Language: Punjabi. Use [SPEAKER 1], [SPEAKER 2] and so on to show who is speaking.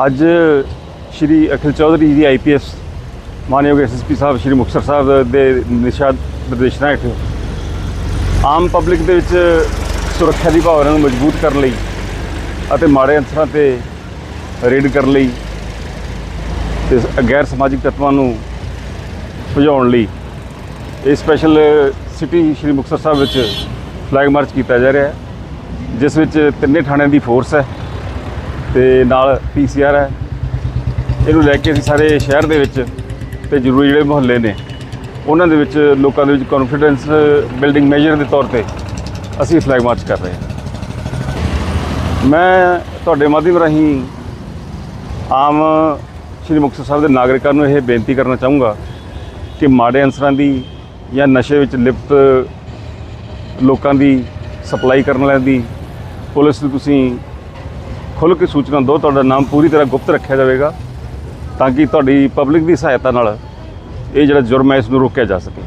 [SPEAKER 1] ਅੱਜ ਸ਼੍ਰੀ ਅਖਿਲ ਚੌਧਰੀ ਜੀ ਆਈਪੀਐਸ ਮਾਨਯੋਗ ਐਸਐਸਪੀ ਸਾਹਿਬ ਸ਼੍ਰੀ ਮੁਕਤਸਰ ਸਾਹਿਬ ਦੇ ਨਿਸ਼ਾਦ ਨਿਰਦੇਸ਼ਨਾਂ ਹੇਠ ਆਮ ਪਬਲਿਕ ਦੇ ਵਿੱਚ ਸੁਰੱਖਿਆ ਦੀ ਭਾਵਨਾ ਨੂੰ ਮਜ਼ਬੂਤ ਕਰਨ ਲਈ ਅਤੇ ਮਾੜੇ ਅੰਸਰਾਂ ਤੇ ਰੇਡ ਕਰਨ ਲਈ ਤੇ ਗੈਰ ਸਮਾਜਿਕ ਤੱਤਾਂ ਨੂੰ ਭਜਾਉਣ ਲਈ ਇਹ ਸਪੈਸ਼ਲ ਸਿਟੀ ਸ਼੍ਰੀ ਮੁਕਤਸਰ ਸਾਹਿਬ ਵਿੱਚ ਫਲੈਗ ਮਾਰਚ ਕੀਤਾ ਜਾ ਰਿਹਾ ਹੈ, ਜਿਸ ਵਿੱਚ ਤਿੰਨੇ ਥਾਣਿਆਂ ਦੀ ਫੋਰਸ ਹੈ। ਤੇ ਨਾਲ ਪੀਸੀਆਰ ਹੈ। ਇਹਨੂੰ ਲੈ ਕੇ ਅਸੀਂ ਸਾਰੇ ਸ਼ਹਿਰ ਦੇ ਵਿੱਚ ਤੇ ਜ਼ਰੂਰੀ ਜਿਹੜੇ ਮੁਹੱਲੇ ਨੇ, ਉਹਨਾਂ ਦੇ ਵਿੱਚ ਲੋਕਾਂ ਦੇ ਵਿੱਚ ਕੌਨਫੀਡੈਂਸ ਬਿਲਡਿੰਗ ਮੇਜਰ ਦੇ ਤੌਰ ਤੇ ਅਸੀਂ ਫਲੈਗ ਮਾਰਚ ਕਰ ਰਹੇ ਹਾਂ। ਮੈਂ ਤੁਹਾਡੇ ਮਾਧਿਅਮ ਰਾਹੀਂ ਆਮ ਸ਼੍ਰੀ ਮੁਕਤਸਰ ਸਾਹਿਬ ਦੇ ਨਾਗਰਿਕਾਂ ਨੂੰ ਇਹ ਬੇਨਤੀ ਕਰਨਾ ਚਾਹੂੰਗਾ ਕਿ ਮਾੜੇ ਅਨਸਰਾਂ ਦੀ ਜਾਂ ਨਸ਼ੇ ਵਿੱਚ ਲਿਪਤ ਲੋਕਾਂ ਦੀ ਸਪਲਾਈ ਕਰਨ ਵਾਲਿਆਂ ਦੀ, ਪੁਲਿਸ ਨੂੰ ਤੁਸੀਂ ਖੁੱਲ੍ਹ ਕੇ ਸੂਚਨਾ ਦਿਓ, ਤੁਹਾਡਾ ਨਾਮ ਪੂਰੀ ਤਰ੍ਹਾਂ ਗੁਪਤ ਰੱਖਿਆ ਜਾਵੇਗਾ ਤਾਂ ਕਿ ਤੁਹਾਡੀ ਪਬਲਿਕ ਦੀ ਸਹਾਇਤਾ ਨਾਲ ਇਹ ਜਿਹੜਾ ਜੁਰਮ ਹੈ, ਇਸ ਨੂੰ ਰੋਕਿਆ ਜਾ ਸਕੇ।